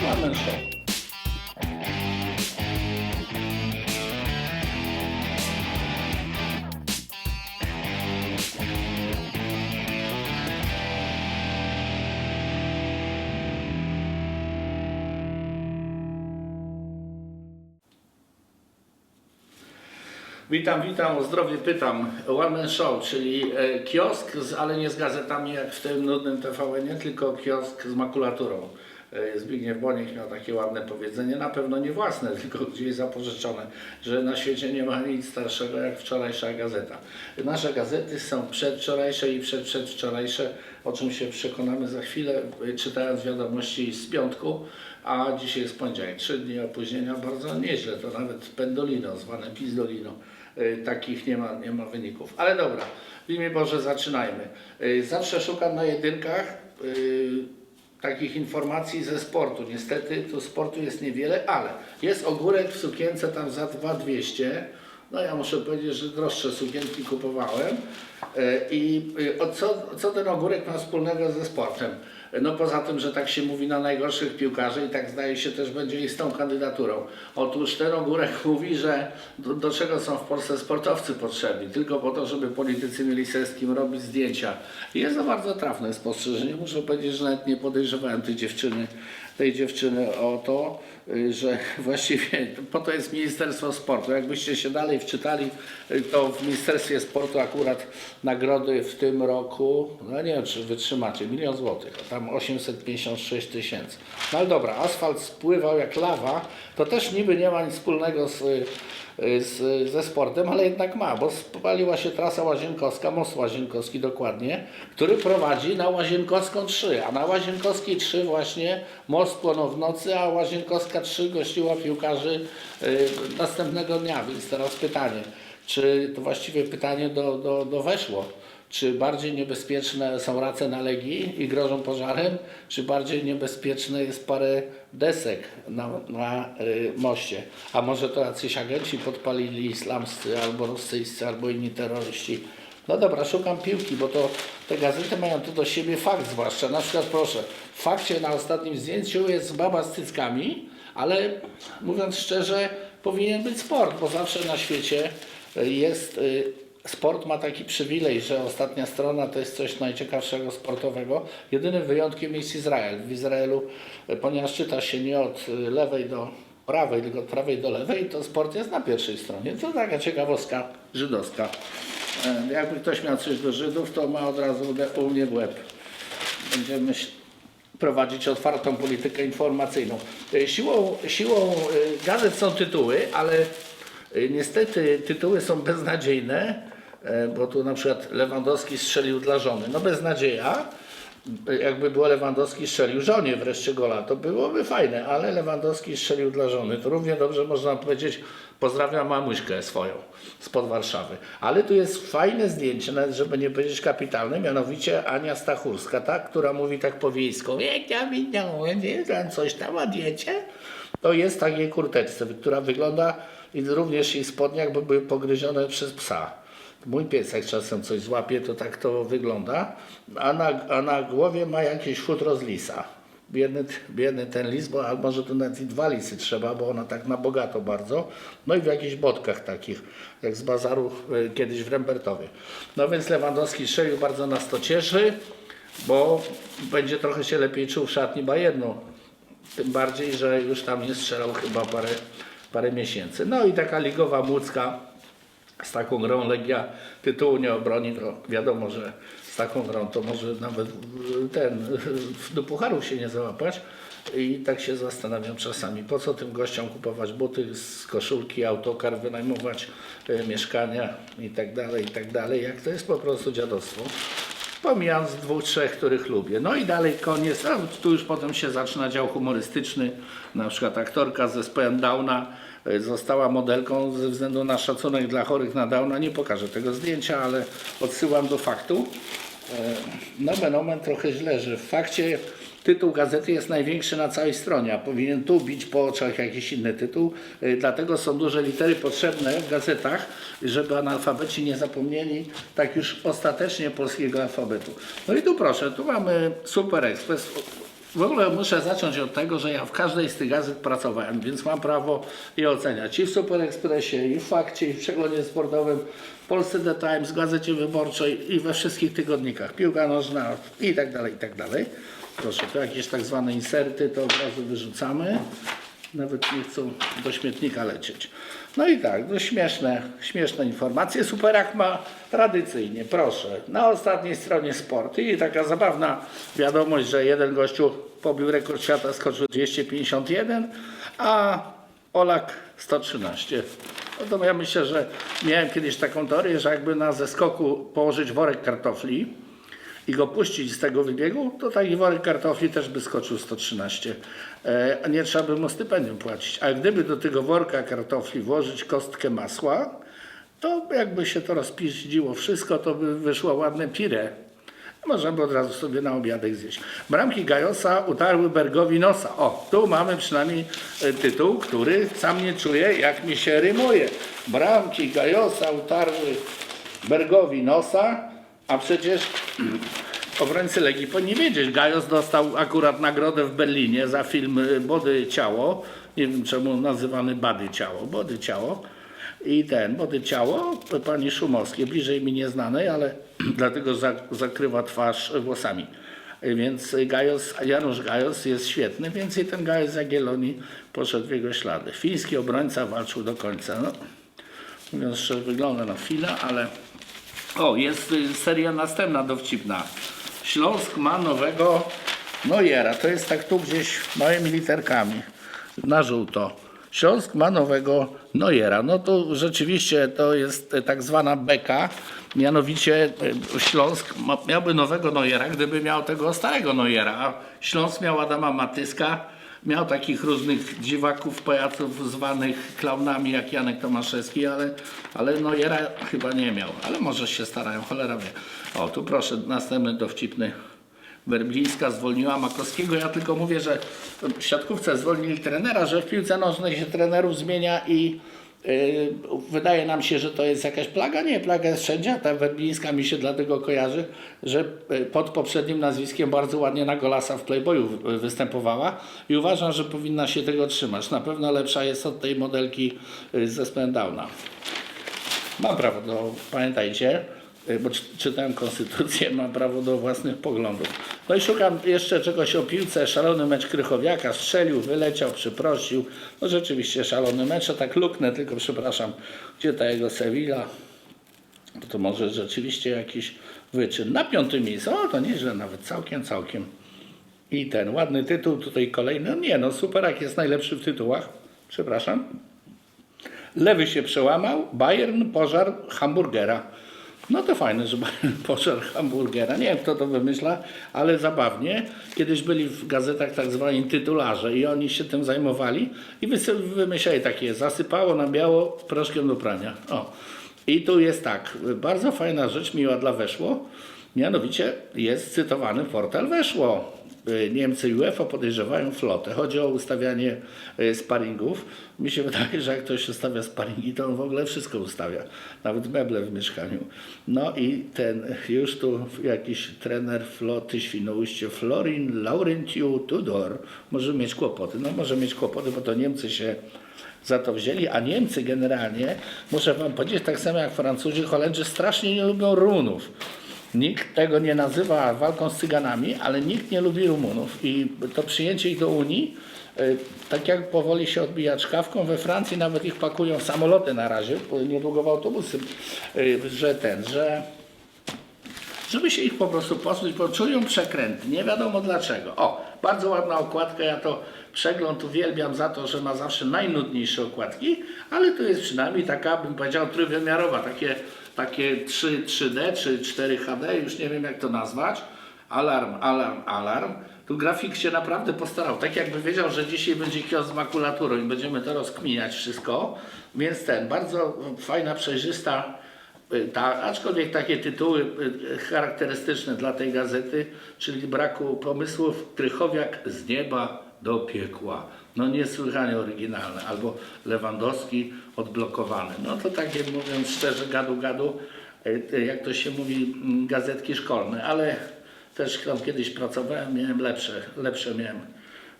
Show. Witam, witam, o zdrowie pytam. One Man Show, czyli e, kiosk, z, ale nie z gazetami jak w tym nudnym TVN, tylko kiosk z makulaturą. E, Zbigniew Boniek miał takie ładne powiedzenie, na pewno nie własne, tylko gdzieś zapożyczone, że na świecie nie ma nic starszego jak wczorajsza gazeta. Nasze gazety są przedwczorajsze i przedprzedwczorajsze, o czym się przekonamy za chwilę, e, czytając wiadomości z piątku, a dzisiaj jest poniedziałek. Trzy dni opóźnienia, bardzo nieźle, to nawet pendolino, zwane pizdolino. Y, takich nie ma, nie ma wyników. Ale dobra, w imię Boże zaczynajmy. Zawsze szukam na jedynkach takich informacji ze sportu. Niestety tu sportu jest niewiele, ale jest ogórek w sukience tam za 2200. No ja muszę powiedzieć, że droższe sukienki kupowałem. Y, I y, co, co ten ogórek ma wspólnego ze sportem? No poza tym, że tak się mówi na najgorszych piłkarzy i tak zdaje się też będzie i z tą kandydaturą. Otóż ten ogórek mówi, że do, do czego są w Polsce sportowcy potrzebni? Tylko po to, żeby politycy mieli z kim robić zdjęcia. I jest to bardzo trafne spostrzeżenie. Muszę powiedzieć, że nawet nie podejrzewałem tej dziewczyny, tej dziewczyny o to, y, że właściwie po to jest Ministerstwo Sportu. Jakbyście się dalej wczytali, y, to w Ministerstwie Sportu akurat nagrody w tym roku, no nie wiem czy wytrzymacie, milion złotych, a tam 856 tysięcy. No ale dobra, asfalt spływał jak lawa, to też niby nie ma nic wspólnego z, y, z, ze sportem, ale jednak ma, bo spaliła się trasa Łazienkowska, most Łazienkowski dokładnie, który prowadzi na Łazienkowską 3, a na Łazienkowskiej 3 właśnie most płonął w nocy, a Łazienkowska 3 gościła piłkarzy y, następnego dnia, więc teraz pytanie, czy to właściwie pytanie do, do, do weszło? Czy bardziej niebezpieczne są race na Legii i grożą pożarem, czy bardziej niebezpieczne jest parę desek na, na y, moście? A może to jacyś agenci podpalili islamscy, albo rosyjscy, albo inni terroryści? No dobra, szukam piłki, bo to te gazety mają tu do siebie fakt zwłaszcza. Na przykład proszę, w fakcie na ostatnim zdjęciu jest baba z cyckami, ale mówiąc szczerze, powinien być sport, bo zawsze na świecie jest... y, Sport ma taki przywilej, że ostatnia strona to jest coś najciekawszego sportowego. Jedynym wyjątkiem jest Izrael. W Izraelu, e, ponieważ czyta się nie od e, lewej do prawej, tylko od prawej do lewej, to sport jest na pierwszej stronie. To taka ciekawostka żydowska. E, Jakby ktoś miał coś do Żydów, to ma od razu u mnie w łeb. Będziemy prowadzić otwartą politykę informacyjną. Siłą, siłą gazet są tytuły, ale niestety tytuły są beznadziejne, bo tu na przykład Lewandowski strzelił dla żony. No beznadzieja. E, Jakby było Lewandowski strzelił żonie wreszcie gola, to byłoby fajne, ale Lewandowski strzelił dla żony. To równie dobrze można powiedzieć, pozdrawiam mamuśkę swoją spod Warszawy. Ale tu jest fajne zdjęcie, nawet żeby nie powiedzieć kapitalne, mianowicie Ania Stachurska, tak, która mówi tak po wiejsku, jak ja widziałem, coś tam odjecie? To jest takiej kurteczce, która wygląda i również jej spodnie jakby były pogryzione przez psa. Mój pies jak czasem coś złapie, to tak to wygląda, a na, a na głowie ma jakieś futro z lisa. Biedny, biedny ten lis, bo albo może tu nawet i dwa lisy trzeba, bo ona tak na bogato bardzo. No i w jakichś bodkach takich, jak z bazaru y, kiedyś w Rembertowie. No więc Lewandowski strzelił, bardzo nas to cieszy, bo będzie trochę się lepiej czuł w szatni Bayernu. Tym bardziej, że już tam nie strzelał chyba parę, parę miesięcy. No i taka ligowa Łódzka z taką grą Legia tytułu nie obroni, to wiadomo, że z taką grą to może nawet y, ten y, do pucharu się nie załapać. I tak się zastanawiam czasami, po co tym gościom kupować buty z koszulki, autokar, wynajmować y, mieszkania i tak dalej, i tak dalej, jak to jest po prostu dziadostwo. Pomijając dwóch, trzech, których lubię. No i dalej koniec, a tu już potem się zaczyna dział humorystyczny. Na przykład aktorka z zespołem Downa y, została modelką ze względu na szacunek dla chorych na Downa. Nie pokażę tego zdjęcia, ale odsyłam do faktu. E, Nomen omen trochę źle, że w fakcie tytuł gazety jest największy na całej stronie, a powinien tu bić po oczach jakiś inny tytuł. E, Dlatego są duże litery potrzebne w gazetach, żeby analfabeci nie zapomnieli tak już ostatecznie polskiego alfabetu. No i tu proszę, tu mamy Super Express. W ogóle muszę zacząć od tego, że ja w każdej z tych gazet pracowałem, więc mam prawo je oceniać. I w Super Expressie, i w Fakcie, i w Przeglądzie Sportowym, w Polsce The Times, Gazecie Wyborczej i we wszystkich tygodnikach. Piłka nożna i tak dalej, i tak dalej. Proszę, tu jakieś tak zwane inserty, to od razu wyrzucamy. Nawet nie chcą do śmietnika lecieć. No i tak, no śmieszne, śmieszne informacje. Superak ma tradycyjnie, proszę, na ostatniej stronie sport i taka zabawna wiadomość, że jeden gościu pobił rekord świata, skoczył 251, a Olak 113. No to ja myślę, że miałem kiedyś taką teorię, że jakby na zeskoku położyć worek kartofli, i go puścić z tego wybiegu, to taki worek kartofli też by skoczył 113. E, nie trzeba by mu stypendium płacić. A gdyby do tego worka kartofli włożyć kostkę masła, to jakby się to rozpiździło wszystko, to by wyszło ładne pire. Można by od razu sobie na obiadek zjeść. Bramki Gajosa utarły Bergowi nosa. O, tu mamy przynajmniej e, tytuł, który sam nie czuję, jak mi się rymuje. Bramki Gajosa utarły Bergowi nosa, a przecież obrońcy Legii powinni wiedzieć. Gajos dostał akurat nagrodę w Berlinie za film y, Body Ciało. Nie wiem czemu nazywany Bady Ciało. Body Ciało. I ten, Body Ciało, pani Szumowskiej, bliżej mi nieznanej, ale dlatego za- zakrywa twarz włosami. Więc Gajos, Janusz Gajos jest świetny, więc i ten Gajos Jagiellonii poszedł w jego ślady. Fiński obrońca walczył do końca. No, mówiąc szczerze, wygląda na chwilę, ale o, jest y, seria następna dowcipna. Śląsk ma nowego Nojera. To jest tak tu gdzieś małymi literkami na żółto. Śląsk ma nowego Nojera. No to rzeczywiście to jest y, tak zwana beka. Mianowicie y, Śląsk miałby nowego Nojera, gdyby miał tego starego Nojera. A Śląsk miał Adama Matyska. Miał takich różnych dziwaków, pajaców zwanych klaunami jak Janek Tomaszewski, ale, ale Nojera chyba nie miał. Ale może się starają, cholera wie. O, tu proszę, następny dowcipny. Werblińska zwolniła Makowskiego. Ja tylko mówię, że w siatkówce zwolnili trenera, że w piłce nożnej się trenerów zmienia i wydaje nam się, że to jest jakaś plaga. Nie, plaga jest wszędzie. Ta Werblińska mi się dlatego kojarzy, że yy, pod poprzednim nazwiskiem bardzo ładnie na Golasa w Playboyu wy- występowała i uważam, że powinna się tego trzymać. Na pewno lepsza jest od tej modelki ze Spendowna. Mam prawo do, pamiętajcie, y, bo czy- czytałem konstytucję, mam prawo do własnych poglądów. No i szukam jeszcze czegoś o piłce. Szalony mecz Krychowiaka, strzelił, wyleciał, przyprosił. No rzeczywiście szalony mecz, a tak luknę, tylko przepraszam, gdzie ta jego Sevilla? To, to może rzeczywiście jakiś wyczyn. Na piątym miejscu, o to nieźle, nawet całkiem, całkiem. I ten ładny tytuł, tutaj kolejny. No nie, no Superak jest najlepszy w tytułach. Przepraszam. Lewy się przełamał, Bayern pożar hamburgera. No to fajne, że pożar hamburgera. Nie wiem, kto to wymyśla, ale zabawnie. Kiedyś byli w gazetach tak zwani tytularze i oni się tym zajmowali i wymyślali takie, zasypało na biało proszkiem do prania. O. I tu jest tak, bardzo fajna rzecz, miła dla Weszło, mianowicie jest cytowany portal Weszło. Y, Niemcy UEFA podejrzewają flotę. Chodzi o ustawianie y, sparingów. Mi się wydaje, że jak ktoś ustawia sparingi, to on w ogóle wszystko ustawia. Nawet meble w mieszkaniu. No i ten, już tu jakiś trener floty Świnoujście, Florin Laurentiu Tudor, może mieć kłopoty. No może mieć kłopoty, bo to Niemcy się za to wzięli, a Niemcy generalnie, muszę wam powiedzieć, tak samo jak Francuzi, Holendrzy strasznie nie lubią Rumunów. Nikt tego nie nazywa walką z Cyganami, ale nikt nie lubi Rumunów. I to przyjęcie ich do Unii, y, tak jak powoli się odbija czkawką, we Francji nawet ich pakują w samoloty na razie, niedługo w autobusy, y, że ten, że żeby się ich po prostu pozbyć, bo czują przekręty, nie wiadomo dlaczego. O, bardzo ładna okładka, ja to przegląd uwielbiam za to, że ma zawsze najnudniejsze okładki, ale to jest przynajmniej taka, bym powiedział, trójwymiarowa, takie, takie 3, 3D czy 4 HD, już nie wiem jak to nazwać. Alarm, alarm, alarm. Tu grafik się naprawdę postarał. Tak jakby wiedział, że dzisiaj będzie kiosk z makulaturą i będziemy to rozkminiać wszystko. Więc ten, bardzo fajna, przejrzysta Y, Ta, aczkolwiek takie tytuły y, charakterystyczne dla tej gazety, czyli braku pomysłów, Krychowiak z nieba do piekła. No niesłychanie oryginalne. Albo Lewandowski odblokowany. No to takie mówiąc szczerze, gadu gadu, y, y, jak to się mówi, mm, gazetki szkolne, ale też tam kiedyś pracowałem, miałem lepsze, lepsze miałem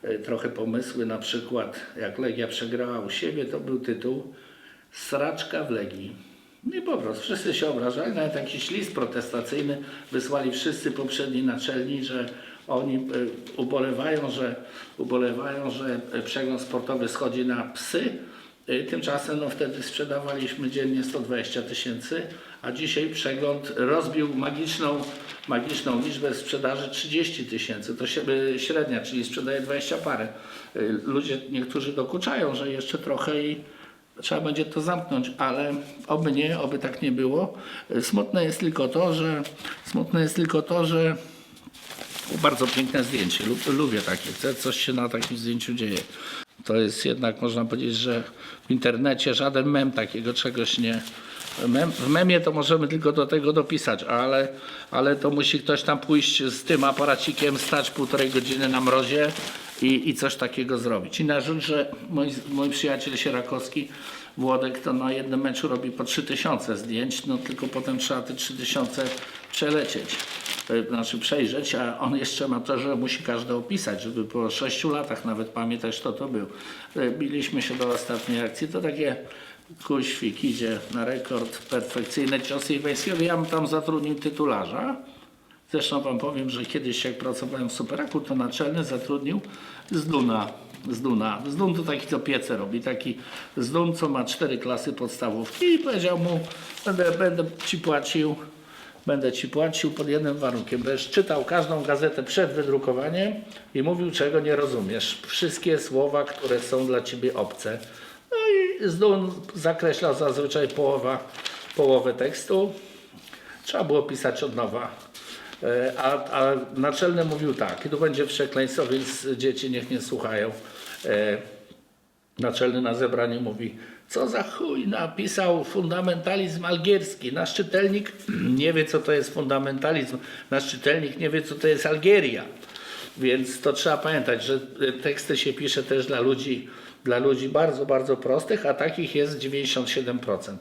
y, trochę pomysły, na przykład jak Legia przegrała u siebie, to był tytuł Sraczka w Legii. I po prostu wszyscy się obrażali, nawet jakiś list protestacyjny wysłali wszyscy poprzedni naczelni, że oni y, ubolewają, że, ubolewają, że y, przegląd sportowy schodzi na psy. Y, Tymczasem no, wtedy sprzedawaliśmy dziennie 120 tysięcy, a dzisiaj przegląd rozbił magiczną, magiczną liczbę sprzedaży 30 tysięcy. To średnia, czyli sprzedaje 20 parę. Ludzie niektórzy dokuczają, że jeszcze trochę i trzeba będzie to zamknąć, ale oby nie, oby tak nie było. Smutne jest tylko to, że smutne jest tylko to, że bardzo piękne zdjęcie. Lub, lubię takie. Co- Coś się na takim zdjęciu dzieje. To jest jednak, można powiedzieć, że w internecie żaden mem takiego czegoś nie. Mem, w memie to możemy tylko do tego dopisać, ale, ale to musi ktoś tam pójść z tym aparacikiem, stać półtorej godziny na mrozie i, i coś takiego zrobić. Inna rzecz, że mój, mój przyjaciel Sierakowski, Włodek, to na jednym meczu robi po 3000 zdjęć, no tylko potem trzeba te 3000 przelecieć e, znaczy przejrzeć, a on jeszcze ma to, że musi każdy opisać, żeby po 6 latach nawet pamiętać kto to był. E, Biliśmy się do ostatniej akcji, to takie kuświk idzie na rekord, perfekcyjne ciosy Iwańskiego. Ja bym tam zatrudnił tytularza. Zresztą wam powiem, że kiedyś jak pracowałem w Superaku, to naczelny zatrudnił z Duna. Z Duna. Z Dun to taki to piece robi, taki z Dun, co ma cztery klasy podstawówki i powiedział mu, będę, będę ci płacił Będę ci płacił pod jednym warunkiem. Będziesz czytał każdą gazetę przed wydrukowaniem i mówił, czego nie rozumiesz. Wszystkie słowa, które są dla ciebie obce. No i z Dun zakreślał zazwyczaj połowa, połowę tekstu. Trzeba było pisać od nowa. E, A, a naczelny mówił tak, tu będzie przekleństwo, więc dzieci niech nie słuchają. E, Naczelny na zebraniu mówi, co za chuj napisał fundamentalizm algierski. Nasz czytelnik nie wie, co to jest fundamentalizm. Nasz czytelnik nie wie, co to jest Algieria. Więc to trzeba pamiętać, że teksty się pisze też dla ludzi, dla ludzi bardzo, bardzo prostych, a takich jest 97%.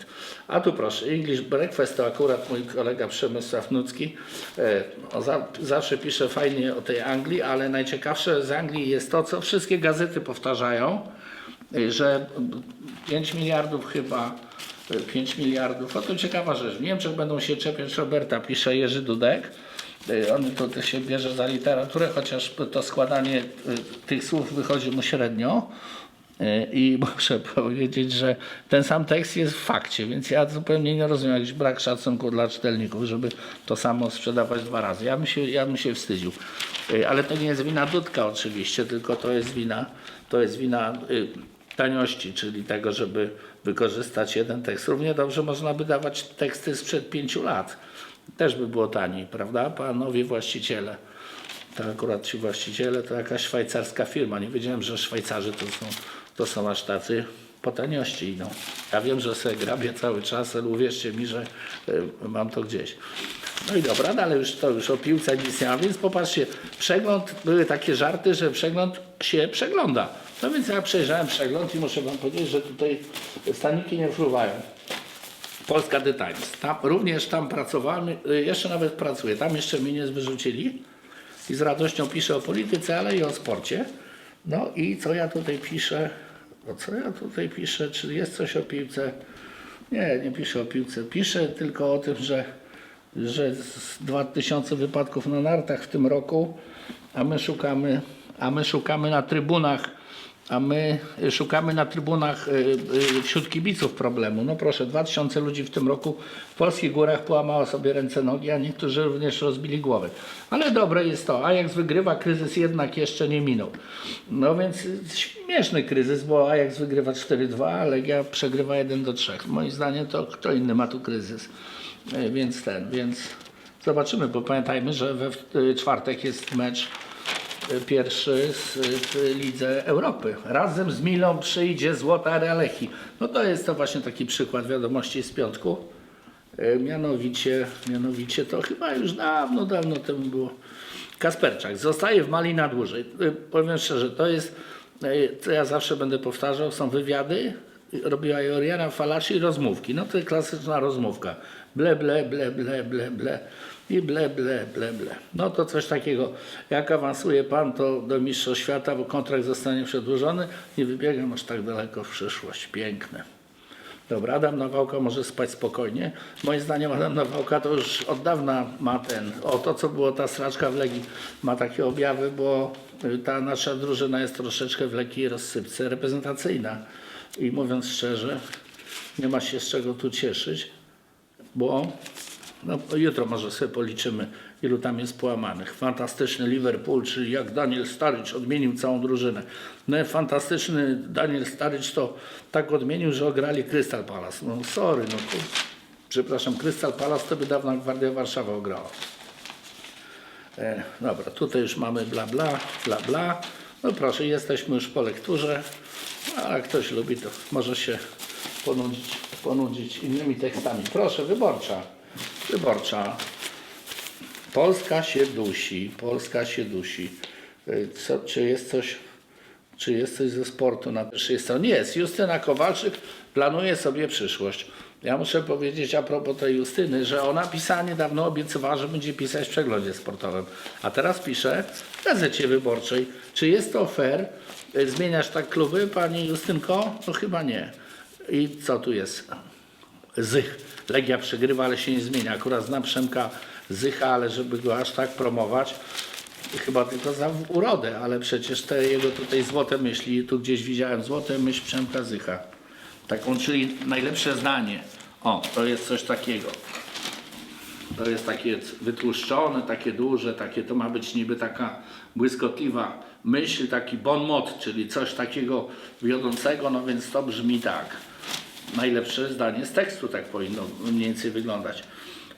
A tu proszę, English Breakfast to akurat mój kolega Przemysław Nucki. E, za, zawsze pisze fajnie o tej Anglii, ale najciekawsze z Anglii jest to, co wszystkie gazety powtarzają, y, że 5 miliardów chyba, y, 5 miliardów, a to ciekawa rzecz, w Niemczech będą się czepiać Roberta, pisze Jerzy Dudek, on to, się bierze za literaturę, chociaż to składanie tych słów wychodzi mu średnio. Y, I muszę powiedzieć, że ten sam tekst jest w fakcie, więc ja zupełnie nie rozumiem jakiś brak szacunku dla czytelników, żeby to samo sprzedawać dwa razy. Ja bym się, ja bym się wstydził. Y, Ale to nie jest wina Dudka oczywiście, tylko to jest wina, to jest wina y, taniości, czyli tego, żeby wykorzystać jeden tekst. Równie dobrze można by dawać teksty sprzed pięciu lat. Też by było taniej, prawda? Panowie właściciele. To akurat ci właściciele to jakaś szwajcarska firma. Nie wiedziałem, że Szwajcarzy to są, to są aż tacy po taniości idą. Ja wiem, że sobie grabię cały czas, ale uwierzcie mi, że y, mam to gdzieś. No i dobra, no ale już to już o piłce nic nie ma, więc popatrzcie, przegląd, były takie żarty, że przegląd się przegląda. No więc ja przejrzałem przegląd i muszę wam powiedzieć, że tutaj staniki nie fruwają. Polska The Times. Tam, również tam pracowałem, jeszcze nawet pracuję. Tam jeszcze mnie nie wyrzucili i z radością piszę o polityce, ale i o sporcie. No i co ja tutaj piszę? O co ja tutaj piszę? Czy jest coś o piłce? Nie, nie piszę o piłce. Piszę tylko o tym, że, że z 2000 wypadków na nartach w tym roku, a my szukamy, a my szukamy na trybunach a my szukamy na trybunach y, y, wśród kibiców problemu. No proszę, 2000 ludzi w tym roku w polskich górach połamało sobie ręce, nogi, a niektórzy również rozbili głowy. Ale dobre jest to, Ajax wygrywa, kryzys jednak jeszcze nie minął. No więc śmieszny kryzys, bo Ajax wygrywa 4-2, a Legia przegrywa 1-3. Moim zdaniem to kto inny ma tu kryzys. Y, Więc ten, więc zobaczymy, bo pamiętajmy, że we czwartek jest mecz pierwszy w Lidze Europy. Razem z Milą przyjdzie Złota Realechi. No to jest to właśnie taki przykład wiadomości z piątku. E, Mianowicie, mianowicie to chyba już dawno, dawno temu było. Kasperczak zostaje w Mali na dłużej. E, Powiem szczerze, to jest, e, co ja zawsze będę powtarzał, są wywiady, robiła je Oriana Falaci i rozmówki. No to jest klasyczna rozmówka. Ble, ble, ble, ble, ble, ble. I ble, ble, ble, ble. No to coś takiego. Jak awansuje pan, to do Mistrzostw Świata, bo kontrakt zostanie przedłużony i wybiegam aż tak daleko w przyszłość. Piękne. Dobra, Adam Nawałka może spać spokojnie. Moim zdaniem Adam Nawałka to już od dawna ma ten, o to co było ta straczka w Legii, ma takie objawy, bo y, ta nasza drużyna jest troszeczkę w lekkiej rozsypce reprezentacyjna. I mówiąc szczerze, nie ma się z czego tu cieszyć, bo no, jutro może sobie policzymy, ilu tam jest połamanych. Fantastyczny Liverpool, czyli jak Daniel Starycz odmienił całą drużynę. No, fantastyczny Daniel Starycz to tak odmienił, że ograli Crystal Palace. No sorry, no kur... przepraszam, Crystal Palace to by dawno Gwardia Warszawa ograła. E, dobra, tutaj już mamy bla bla, bla bla. No proszę, jesteśmy już po lekturze. A jak ktoś lubi, to może się ponudzić, ponudzić innymi tekstami. Proszę, wyborcza. Wyborcza. Polska się dusi. Polska się dusi. Y, Co, czy jest coś czy jest coś ze sportu na pierwszej stronie? Jest. Justyna Kowalczyk planuje sobie przyszłość. Ja muszę powiedzieć a propos tej Justyny, że ona pisała niedawno, obiecywała, że będzie pisać w przeglądzie sportowym. A teraz pisze w gazecie wyborczej. Czy jest to fair? Y, Zmieniasz tak kluby, pani Justynko? No chyba nie. I co tu jest? Zych. Legia przegrywa, ale się nie zmienia. Akurat znam Przemka Zycha, ale żeby go aż tak promować, chyba tylko za urodę, ale przecież te jego tutaj złote myśli, tu gdzieś widziałem złote myśl Przemka Zycha. Taką, czyli najlepsze zdanie. O, to jest coś takiego. To jest takie wytłuszczone, takie duże, takie to ma być niby taka błyskotliwa myśl, taki bon mot, czyli coś takiego wiodącego, no więc to brzmi tak. Najlepsze zdanie z tekstu tak powinno mniej więcej wyglądać.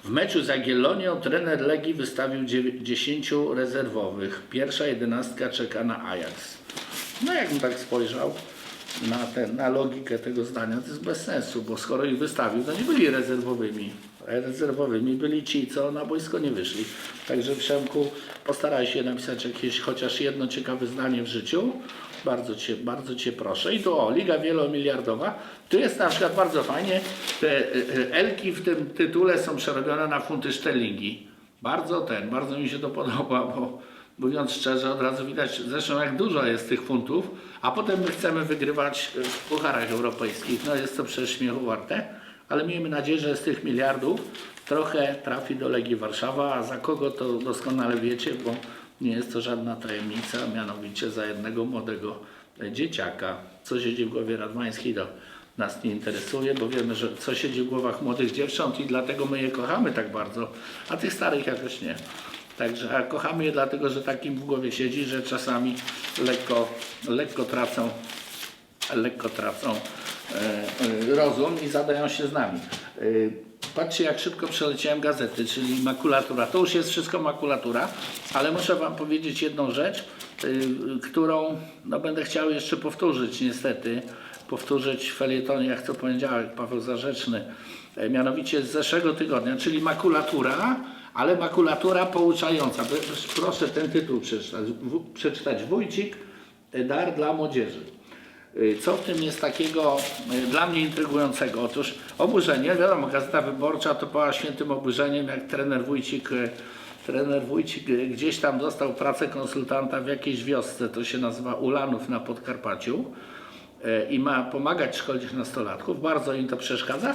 W meczu z Jagiellonią trener Legii wystawił dziewię- 10 rezerwowych. Pierwsza jedenastka czeka na Ajax. No jakbym tak spojrzał na, ten, na logikę tego zdania, to jest bez sensu, bo skoro ich wystawił, to nie byli rezerwowymi. Rezerwowymi byli ci, co na boisko nie wyszli. Także Przemku, postaraj się napisać jakieś chociaż jedno ciekawe zdanie w życiu. Bardzo cię, bardzo cię proszę. I tu o, Liga Wielomiliardowa. Tu jest na przykład bardzo fajnie, te e, e, Elki w tym tytule są przerobione na funty sztelingi. Bardzo ten, bardzo mi się to podoba, bo mówiąc szczerze, od razu widać zresztą jak dużo jest tych funtów, a potem my chcemy wygrywać e, w pucharach europejskich. No jest to przecież śmiechu warte, ale miejmy nadzieję, że z tych miliardów trochę trafi do Legii Warszawa, a za kogo to doskonale wiecie, bo nie jest to żadna tajemnica, mianowicie za jednego młodego e, dzieciaka. Co siedzi w głowie Radwańskiej, to nas nie interesuje, bo wiemy, że co siedzi w głowach młodych dziewcząt i dlatego my je kochamy tak bardzo, a tych starych jakoś nie. Także a kochamy je dlatego, że takim w głowie siedzi, że czasami lekko, lekko tracą, lekko tracą e, e, rozum i zadają się z nami. Patrzcie, jak szybko przeleciałem gazety, czyli makulatura. To już jest wszystko makulatura, ale muszę Wam powiedzieć jedną rzecz, y, którą no, będę chciał jeszcze powtórzyć, niestety. Powtórzyć w felietonie, jak co poniedziałek, Paweł Zarzeczny. E, Mianowicie z zeszłego tygodnia, czyli makulatura, ale makulatura pouczająca. Proszę ten tytuł przeczytać. W- Przeczytać Wójcik, dar dla młodzieży. Y, Co w tym jest takiego y, dla mnie intrygującego? Otóż oburzenie, wiadomo, Gazeta Wyborcza to była świętym oburzeniem, jak trener Wójcik, y, trener Wójcik gdzieś tam dostał pracę konsultanta w jakiejś wiosce, to się nazywa Ulanów na Podkarpaciu i ma pomagać szkolić nastolatków. Bardzo im to przeszkadza,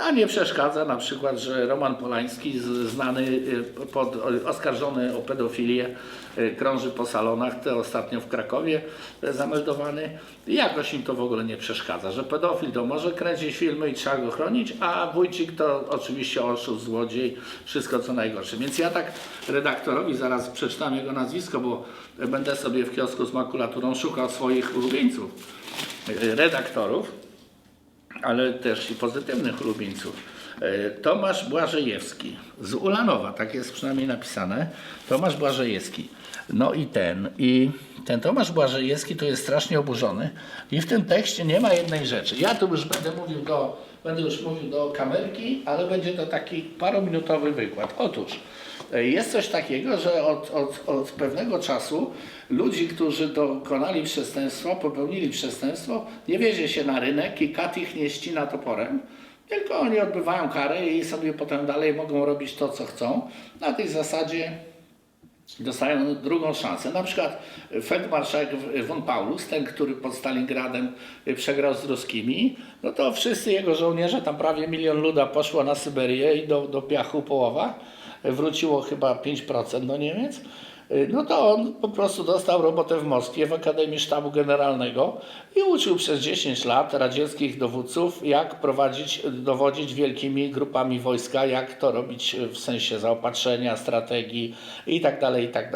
a nie przeszkadza na przykład, że Roman Polański, znany, y, pod, oskarżony o pedofilię, y, krąży po salonach, te ostatnio w Krakowie y, zameldowany. Jakoś im to w ogóle nie przeszkadza, że pedofil to może kręcić filmy i trzeba go chronić, a Wójcik to oczywiście oszust, złodziej, wszystko co najgorsze. Więc ja tak redaktorowi zaraz przeczytam jego nazwisko, bo będę sobie w kiosku z makulaturą szukał swoich ulubieńców, redaktorów ale też i pozytywnych ulubieńców. E, Tomasz Błażejewski z Ulanowa, tak jest przynajmniej napisane. Tomasz Błażejewski. No i ten, i ten Tomasz Błażejewski to jest strasznie oburzony i w tym tekście nie ma jednej rzeczy. Ja tu już będę mówił do, będę już mówił do kamerki, ale będzie to taki parominutowy wykład. Otóż e, jest coś takiego, że od, od, od pewnego czasu ludzi, którzy dokonali przestępstwa, popełnili przestępstwo, nie wiezie się na rynek i kat ich nie ścina toporem, Tylko oni odbywają karę i sobie potem dalej mogą robić to, co chcą. Na tej zasadzie dostają drugą szansę. Na przykład feldmarszałek von Paulus, ten, który pod Stalingradem przegrał z ruskimi, no to wszyscy jego żołnierze, tam prawie milion luda poszło na Syberię i do, do piachu połowa, wróciło chyba 5% do Niemiec. No to on po prostu dostał robotę w Moskwie w Akademii Sztabu Generalnego i uczył przez 10 lat radzieckich dowódców, jak prowadzić, dowodzić wielkimi grupami wojska, jak to robić w sensie zaopatrzenia, strategii i tak dalej, i tak.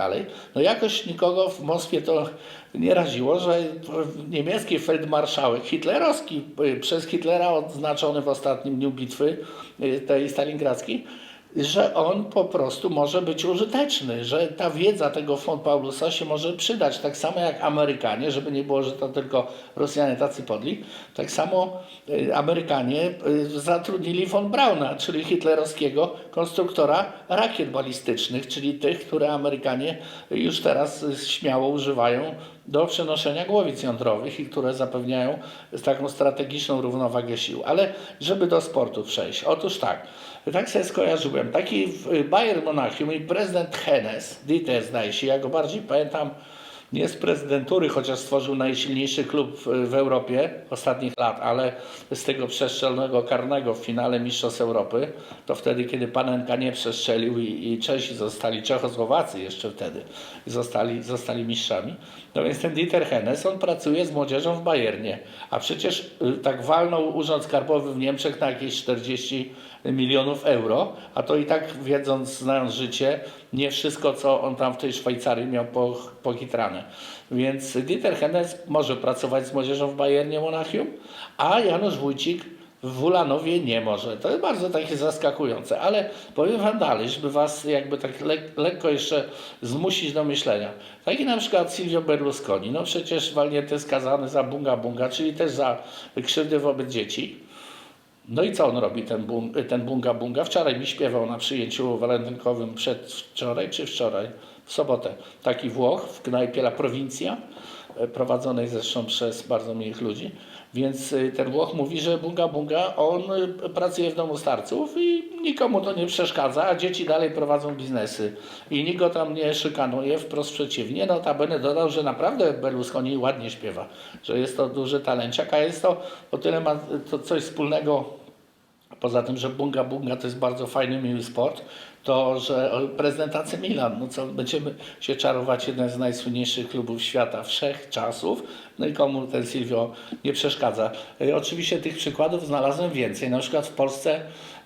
No jakoś nikogo w Moskwie to nie raziło, że niemiecki feldmarszałek hitlerowski, y, przez Hitlera odznaczony w ostatnim dniu bitwy y, tej stalingradzkiej, że on po prostu może być użyteczny, że ta wiedza tego von Paulusa się może przydać, tak samo jak Amerykanie, żeby nie było, że to tylko Rosjanie tacy podli, tak samo y, Amerykanie y, zatrudnili von Brauna, czyli hitlerowskiego konstruktora rakiet balistycznych, czyli tych, które Amerykanie już teraz śmiało używają do przenoszenia głowic jądrowych i które zapewniają taką strategiczną równowagę sił. Ale żeby do sportu przejść, otóż tak, tak sobie skojarzyłem, taki w Bayern Monachium i prezydent Hennes, Dieter zdaje się, ja go bardziej pamiętam nie z prezydentury, chociaż stworzył najsilniejszy klub w, Europie ostatnich lat, ale z tego przestrzelnego karnego w finale Mistrzostw Europy, to wtedy, kiedy Panenka nie przestrzelił i, i Czesi zostali, Czechosłowacy jeszcze wtedy, zostali, zostali mistrzami. No więc ten Dieter Hennes, on pracuje z młodzieżą w Bayernie, a przecież y, tak walnął Urząd Skarbowy w Niemczech na jakieś 40 milionów euro, a to i tak wiedząc, znając życie, nie wszystko, co on tam w tej Szwajcarii miał po, pokitrane. Więc Dieter Hennes może pracować z młodzieżą w Bayernie Monachium, a Janusz Wójcik w Wulanowie nie może. To jest bardzo takie zaskakujące, ale powiem Wam dalej, żeby Was jakby tak le lekko jeszcze zmusić do myślenia. Taki na przykład Silvio Berlusconi, no przecież walnięty skazany za bunga bunga, czyli też za krzywdy wobec dzieci. No i co on robi, ten, ten bunga bunga? Wczoraj mi śpiewał na przyjęciu walentynkowym przedwczoraj czy wczoraj, w sobotę, taki Włoch w knajpie La Provincia, e, prowadzonej zresztą przez bardzo miłych ludzi. Więc y, ten Włoch mówi, że bunga bunga, on y, pracuje w domu starców i nikomu to nie przeszkadza, a dzieci dalej prowadzą biznesy. I nikt go tam nie szykanuje, wprost przeciwnie. Notabene dodał, że naprawdę Berlusconi ładnie śpiewa, że jest to duży talenciak, a jest to o tyle ma to coś wspólnego Poza tym, że bunga bunga to jest bardzo fajny, miły sport, to że prezydent AC Milan, no co będziemy się czarować jeden z najsłynniejszych klubów świata wszech czasów, no i komu ten Silvio nie przeszkadza. Y, Oczywiście tych przykładów znalazłem więcej, na przykład w Polsce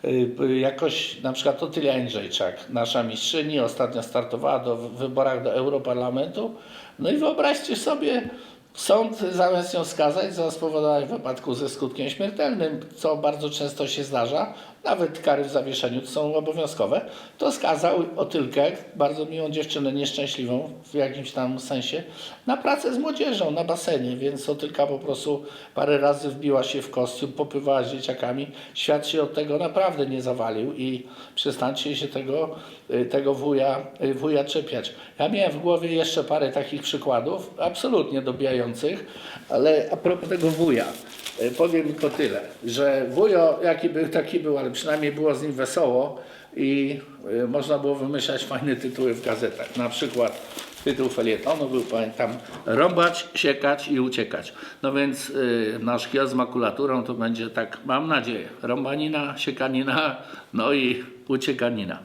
y, y, jakoś, na przykład Otylia Jędrzejczak, nasza mistrzyni, ostatnio startowała do wyborach do Europarlamentu, no i wyobraźcie sobie, Sąd zamiast ją skazać za spowodowanie wypadku ze skutkiem śmiertelnym, co bardzo często się zdarza, nawet kary w zawieszeniu są obowiązkowe, to skazał Otylkę, bardzo miłą dziewczynę, nieszczęśliwą w jakimś tam sensie, na pracę z młodzieżą na basenie, więc Otylka po prostu parę razy wbiła się w kostium, popływała z dzieciakami. Świat się od tego naprawdę nie zawalił i przestańcie się tego, y, tego wuja, y, wuja czepiać. Ja miałem w głowie jeszcze parę takich przykładów, absolutnie dobijających, ale a propos tego wuja, powiem tylko tyle, że wujo jaki był, taki był, ale przynajmniej było z nim wesoło i y, można było wymyślać fajne tytuły w gazetach. Na przykład tytuł felietonu był, pamiętam, rąbać, siekać i uciekać. No więc y, nasz kiosk z makulaturą to będzie tak, mam nadzieję, rąbanina, siekanina, no i uciekanina.